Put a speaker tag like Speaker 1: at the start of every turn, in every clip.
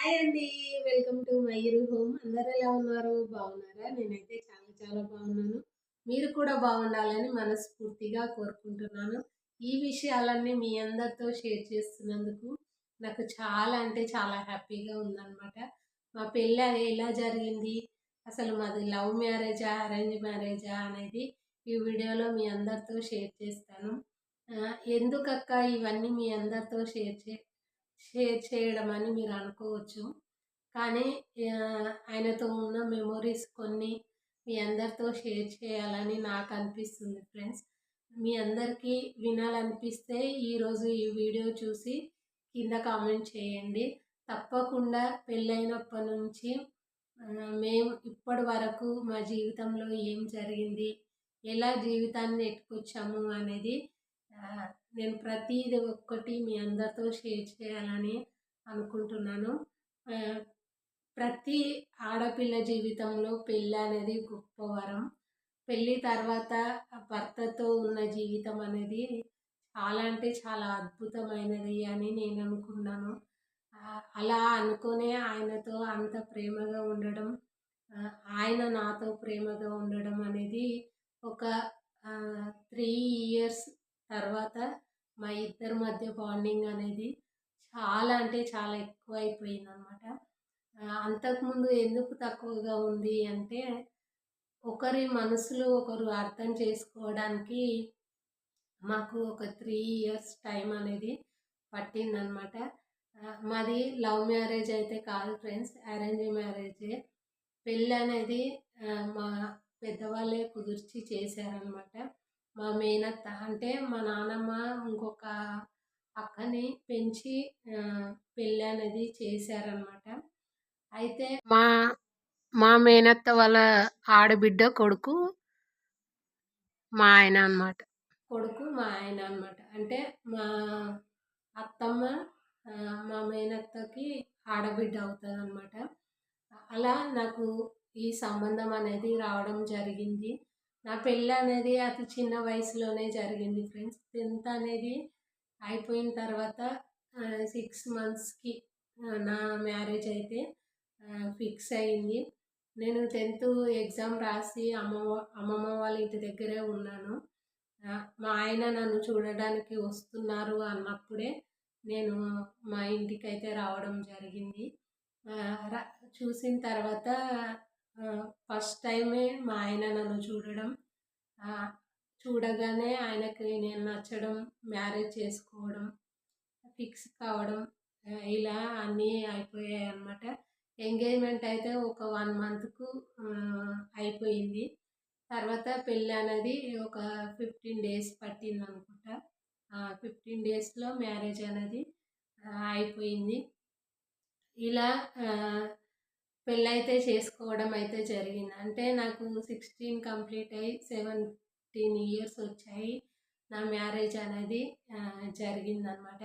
Speaker 1: Hi అండి welcome to Mayur home. అందరూ ఎలా ఉన్నారు? బాగున్నారా? నేనైతే చాలా చాలా బాగున్నాను. మీరు కూడా బాగుండాలని మనస్ఫూర్తిగా కోరుకుంటున్నాను. ఈ విషయాలన్నీ మీ అందరితో షేర్ చేస్తున్నందుకు నాకు చాలా అంటే చాలా హ్యాపీగా ఉందన్నమాట. మా పెళ్ళి ఎలా జరిగింది? అసలు మాది లవ్ మ్యారేజా అరేంజ్ మ్యారేజా అనేది ఈ వీడియోలో మీ అందరితో షేర్ చేస్తాను. ఎందుకక్క ఇవన్నీ మీ అందరితో షేర్ చే షేర్ చేయడం అని మీరు అనుకోవచ్చు. కానీ ఆయనతో ఉన్న మెమొరీస్ కొన్ని మీ అందరితో షేర్ చేయాలని నాకు అనిపిస్తుంది ఫ్రెండ్స్. మీ అందరికీ వినాలనిపిస్తే ఈరోజు ఈ వీడియో చూసి కింద కామెంట్ చేయండి. తప్పకుండా పెళ్ళైనప్పటి నుంచి మేము ఇప్పటి వరకు మా జీవితంలో ఏం జరిగింది ఎలా జీవితాన్ని ఎట్టుకొచ్చాము అనేది నేను ప్రతిది ఒక్కటి మీ అందరితో షేర్ చేయాలని అనుకుంటున్నాను. ప్రతి ఆడపిల్ల జీవితంలో పెళ్ళి అనేది గొప్ప వరం. పెళ్ళి తర్వాత భర్తతో ఉన్న జీవితం అనేది చాలా అంటే చాలా అద్భుతమైనది అని నేను అనుకున్నాను అలా అనుకునే ఆయనతో అంత ప్రేమగా ఉండడం ఆయన నాతో ప్రేమగా ఉండడం అనేది ఒక త్రీ ఇయర్స్ తర్వాత మా ఇద్దరి మధ్య బాండింగ్ అనేది చాలా అంటే చాలా ఎక్కువ అయిపోయింది అనమాట అంతకుముందు ఎందుకు తక్కువగా ఉంది అంటే ఒకరి మనసులో ఒకరు అర్థం చేసుకోవడానికి మాకు ఒక త్రీ ఇయర్స్ టైం అనేది పట్టిందనమాట మాది లవ్ మ్యారేజ్ అయితే కాదు ఫ్రెండ్స్ అరేంజ్ మ్యారేజే పెళ్ళి అనేది మా పెద్దవాళ్ళే కుదిర్చి చేశారనమాట మా మేనత్త అంటే మా నాన్నమ్మ ఇంకొక అక్కని పెంచి పెళ్ళి అనేది చేశారనమాట అయితే మా మా మేనత్త వాళ్ళ ఆడబిడ్డ కొడుకు మా ఆయన అనమాట కొడుకు మా ఆయన అనమాట అంటే మా అత్తమ్మ మా మేనత్తకి ఆడబిడ్డ అవుతుంది అనమాట అలా నాకు ఈ సంబంధం అనేది రావడం జరిగింది. నా పెళ్ళి అనేది అతి చిన్న వయసులోనే జరిగింది ఫ్రెండ్స్. టెన్త్ అనేది అయిపోయిన తర్వాత సిక్స్ మంత్స్కి నా మ్యారేజ్ అయితే ఫిక్స్ అయింది. నేను టెన్త్ ఎగ్జామ్ రాసి అమ్మమ్మ అమ్మమ్మ వాళ్ళ ఇంటి దగ్గరే ఉన్నాను. మా ఆయన నన్ను చూడడానికి వస్తున్నారు అన్నప్పుడే నేను మా ఇంటికి అయితే రావడం జరిగింది. చూసిన తర్వాత ఫస్ట్ టైమే మా ఆయన నన్ను చూడడం. చూడగానే ఆయనకి నేను నచ్చడం మ్యారేజ్ చేసుకోవడం ఫిక్స్ కావడం ఇలా అన్నీ అయిపోయాయి అన్నమాట. ఎంగేజ్మెంట్ అయితే ఒక వన్ మంత్కు అయిపోయింది. తర్వాత పెళ్ళి అనేది ఒక ఫిఫ్టీన్ డేస్ పట్టింది అనుకుంటా. ఫిఫ్టీన్ డేస్లో మ్యారేజ్ అనేది అయిపోయింది. ఇలా పెళ్ళైతే చేసుకోవడం అయితే జరిగింది. అంటే నాకు సిక్స్టీన్ కంప్లీట్ అయ్యి సెవెంటీన్ ఇయర్స్ వచ్చాయి నా మ్యారేజ్ అనేది జరిగిందనమాట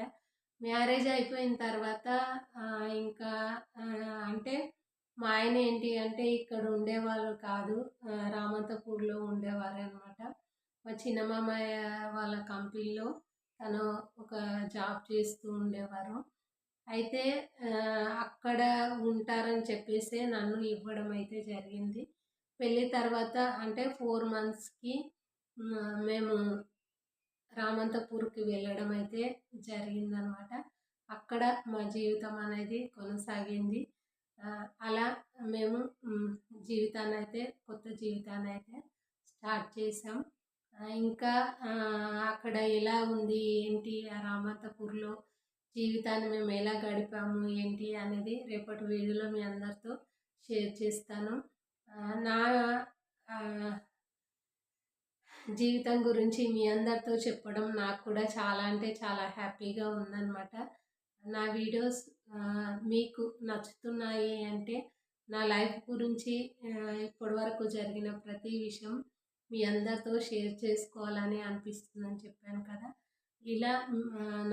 Speaker 1: మ్యారేజ్ అయిపోయిన తర్వాత ఇంకా అంటే మా ఆయన ఏంటి అంటే ఇక్కడ ఉండేవాళ్ళు కాదు రామంతపూర్లో ఉండేవారు అనమాట మా చిన్నమామయ్య వాళ్ళ కంపెనీలో తను ఒక జాబ్ చేస్తూ ఉండేవారు. అయితే అక్కడ ఉంటారని చెప్పేసి నన్ను ఇవ్వడం అయితే జరిగింది. పెళ్ళి తర్వాత అంటే ఫోర్ మంత్స్కి మేము రామంతపూర్కి వెళ్ళడం అయితే జరిగిందనమాట. అక్కడ మా జీవితం అనేది కొనసాగింది. అలా మేము జీవితాన్ని అయితే కొత్త జీవితాన్ని అయితే స్టార్ట్ చేసాం ఇంకా అక్కడ ఎలా ఉంది ఏంటి ఆ రామంతపూర్లో జీవితాన్ని మేము ఎలా గడిపాము ఏంటి అనేది రేపటి వీడియోలో మీ అందరితో షేర్ చేస్తాను. నా జీవితం గురించి మీ అందరితో చెప్పడం నాకు కూడా చాలా అంటే చాలా హ్యాపీగా ఉందన్నమాట. నా వీడియోస్ మీకు నచ్చుతున్నాయి అంటే నా లైఫ్ గురించి ఇప్పటి వరకు జరిగిన ప్రతి విషయం మీ అందరితో షేర్ చేసుకోవాలని అనిపిస్తుందని చెప్పాను కదా. ఇలా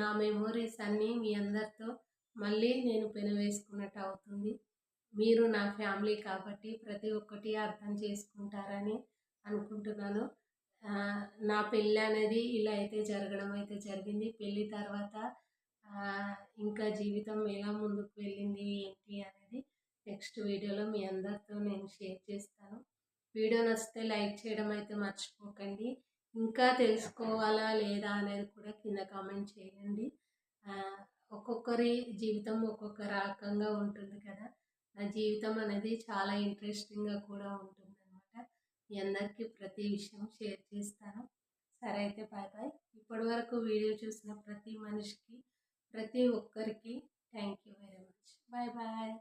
Speaker 1: నా మెమోరీస్ అన్నీ మీ అందరితో మళ్ళీ నేను పెనవేసుకున్నట్టు అవుతుంది మీరు నా ఫ్యామిలీ కాబట్టి ప్రతి ఒక్కటి అర్థం చేసుకుంటారని అనుకుంటున్నాను. నా పెళ్ళి అనేది ఇలా అయితే జరగడం అయితే జరిగింది. పెళ్ళి తర్వాత ఇంకా జీవితం ఎలా ముందుకు వెళ్ళింది ఏంటి అనేది నెక్స్ట్ వీడియోలో మీ అందరితో నేను షేర్ చేస్తాను. వీడియో నచ్చితే లైక్ చేయడం అయితే మర్చిపోకండి. ఇంకా తెలుసుకోవాలా లేదా అనేది కూడా కింద కామెంట్ చేయండి. ఒక్కొక్కరి జీవితం ఒక్కొక్క రకంగా ఉంటుంది కదా. నా జీవితం అనేది చాలా ఇంట్రెస్టింగ్గా కూడా ఉంటుంది అనమాట మీ అందరికీ ప్రతి విషయం షేర్ చేస్తాను. సరే అయితే బాయ్ బాయ్. ఇప్పటి వరకు వీడియో చూసిన ప్రతి మనిషికి ప్రతి ఒక్కరికి thank you very much. Bye bye.